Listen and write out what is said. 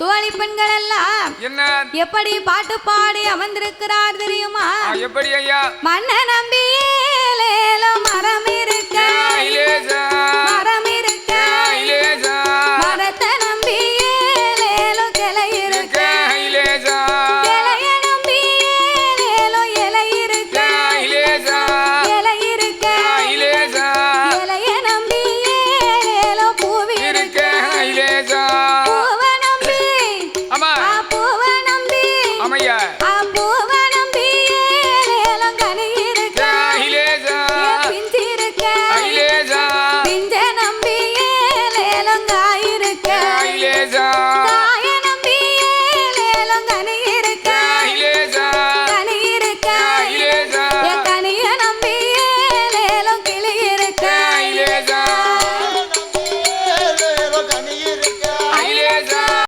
தோழி பெண்கள் எல்லாம் என்ன? எப்படி பாட்டு பாடி அமர்ந்திருக்கிறார் தெரியுமா? எப்படி ஐயா? மண்ண நம்பியேலேல ராமையா